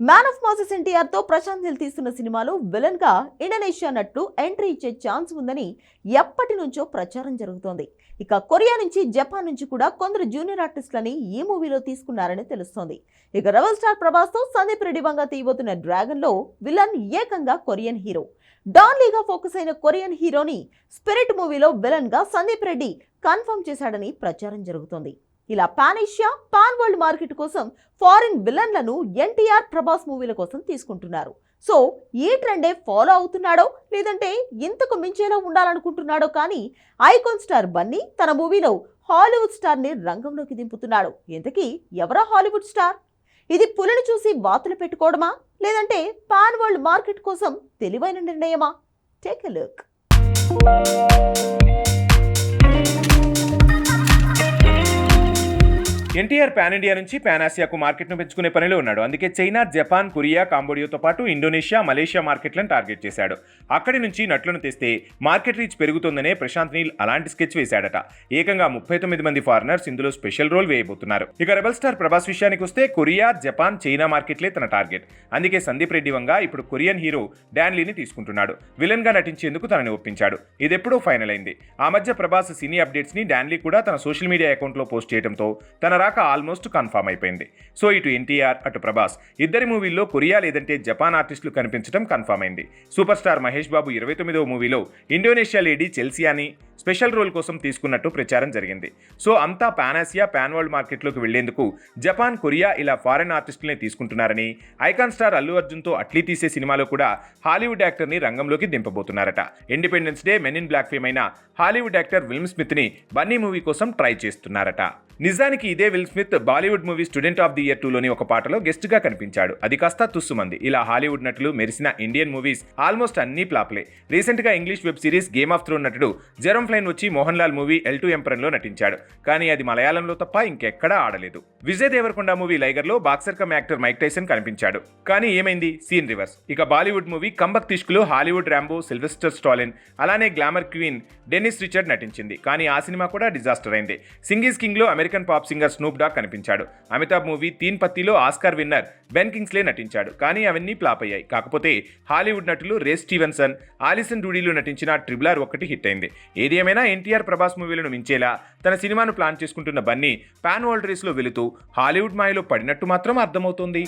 Man of masses ఎన్టీఆర్తో ప్రశాంత్ నిల్ తీస్తున్న సినిమాలో విలన్గా ఇండోనేషియా నట్లు ఎంట్రీ ఇచ్చే ఛాన్స్ ఉందని ఎప్పటి నుంచో ప్రచారం జరుగుతోంది. ఇక కొరియా నుంచి జపాన్ నుంచి కూడా కొందరు జూనియర్ ఆర్టిస్టులని ఈ మూవీలో తీసుకున్నారని తెలుస్తోంది. ఇక రెబల్ స్టార్ ప్రభాస్తో సందీప్ రెడ్డి వంగ తీయబోతున్న డ్రాగన్లో విలన్ ఏకంగా కొరియన్ హీరో. డాన్లీగా ఫోకస్ అయిన కొరియన్ హీరోని స్పిరిట్ మూవీలో విలన్గా సందీప్ రెడ్డి కన్ఫర్మ్ చేశాడని ప్రచారం జరుగుతోంది. ఇలా pan Asia pan world market కోసం ఫారిన్ విలన్లను ఎన్టీఆర్ ప్రభాస్ మూవీల కోసం తీసుకుంటున్నారు. సో ఈ ట్రెండే ఫాలో అవుతున్నాడో లేదంటే ఇంతకు మించేలా ఉండాలనుకుంటున్నాడో కానీ ఐకాన్ స్టార్ బన్నీ తన మూవీలో హాలీవుడ్ స్టార్ని రంగంలోకి దింపుతున్నాడు. ఇంతకీ ఎవరా హాలీవుడ్ స్టార్? ఇది పులిని చూసి వాతులు పెట్టుకోవడమా? లేదంటే పాన్ వరల్డ్ మార్కెట్ కోసం తెలివైన నిర్ణయమా? Take a look. NTR pan India నుంచి పాన్ ఆసియాకు మార్కెట్ను పెంచుకునే పనిలో ఉన్నాడు. అందుకే చైనా జపాన్ కొరియా కాంబోడియాతో పాటు ఇండోనేషియా మలేషియా మార్కెట్లను టార్గెట్ చేశాడు. అక్కడి నుంచి నట్లను తెస్తే మార్కెట్ రీచ్ పెరుగుతుందనే ప్రశాంత్ నీల్ అలాంటి స్కెచ్ వేశాడట. ఏకంగా ముప్పై తొమ్మిది మంది ఫారినర్స్ ఇందులో స్పెషల్ రోల్ వేయబోతున్నారు. ఇక రెబల్ స్టార్ ప్రభాస్ విషయానికి వస్తే కొరియా జపాన్ చైనా మార్కెట్లే తన టార్గెట్. అందుకే సందీప్ రెడ్డి వంగ ఇప్పుడు కొరియన్ హీరో డాన్లీని తీసుకుంటున్నాడు. విలన్గా నటించేందుకు తనని ఒప్పించాడు. ఇదెప్పుడో ఫైనల్ అయింది. ఆ మధ్య ప్రభాస్ సినీ అప్డేట్స్ని కూడా తన సోషల్ మీడియా అకౌంట్లో పోస్ట్ చేయడంతో తన దాకా ఆల్మోస్ట్ కన్ఫర్మ్ అయిపోయింది. సో ఇటు ఎన్టీఆర్ అటు ప్రభాస్ ఇద్దరి మూవీల్లో కొరియా లేదంటే జపాన్ ఆర్టిస్టులు కనిపించడం కన్ఫర్మ్ అయింది. సూపర్ స్టార్ మహేష్ బాబు ఇరవై తొమ్మిదవ మూవీలో ఇండోనేషియా లేడీ చెల్సియాని స్పెషల్ రోల్ కోసం తీసుకున్నట్టు ప్రచారం జరిగింది. సో అంతా పానాసియా పాన్ వరల్డ్ మార్కెట్లోకి వెళ్ళేందుకు జపాన్ కొరియా ఇలా ఫారెన్ ఆర్టిస్టులనే తీసుకుంటున్నారని ఐకాన్ స్టార్ అల్లు అర్జున్తో అట్లీ తీసే సినిమాలో కూడా హాలీవుడ్ యాక్టర్ని రంగంలోకి దింపబోతున్నారట. Independence Day Men in Black fame అయిన హాలీవుడ్ యాక్టర్ విల్మ్ స్మిత్ని బన్నీ మూవీ కోసం ట్రై చేస్తున్నారట. నిజానికి ఇదే Will Smith Bollywood movie Student of the Year టూలోని ఒక పాటలో గెస్ట్గా కనిపించాడు. అది కాస్త తుస్సుమంది. ఇలా హాలీవుడ్ నటులు మెరిసిన ఇండియన్ మూవీస్ ఆల్మోస్ట్ అన్ని ప్లాప్లే రీసెంట్గా English web series Game of Throne నటుడు జెరమ్ ఫ్లైన్ వచ్చి Mohan Lal movie L two ఎంపరన్లో నటించాడు. కానీ అది మలయాళంలో తప్ప ఇంకెక్కడా ఆడలేదు. Vijay Deverakonda movie లైగర్లో boxer cum actor Mike Tyson కనిపించాడు. కానీ ఏమైంది? Scene reverse. ఇక బాలీవుడ్ మూవీ కంబక్ తిష్కులు హాలీవుడ్ ర్యాంబో సిల్వెస్టర్ స్టాలిన్ అలానే గ్లామర్ క్వీన్ డెనిస్ రిచర్డ్ నటించింది. కానీ ఆ సినిమా కూడా డిజాస్టర్ అయింది. Singh is కింగ్లో America American pop singer Snoop Dogg కనిపించాడు. అమితాబ్ మూవీ తీన్ పత్తిలో ఆస్కార్ విన్నర్ బెన్ కింగ్స్లే నటించాడు. కానీ అవన్నీ ఫ్లాప్ అయ్యాయి. కాకపోతే హాలీవుడ్ నటులు రే స్టీవెన్సన్ ఆలిసన్ డూడీలు నటించిన ట్రిబులార్ ఒకటి హిట్ అయింది. ఏది ఏమైనా ఎన్టీఆర్ ప్రభాస్ మూవీలను మించేలా తన సినిమాను ప్లాన్ చేసుకుంటున్న బన్నీ పాన్ వరల్డ్ రేస్లో వెళుతూ హాలీవుడ్ మాయలో పడినట్టు మాత్రం అర్థమవుతోంది.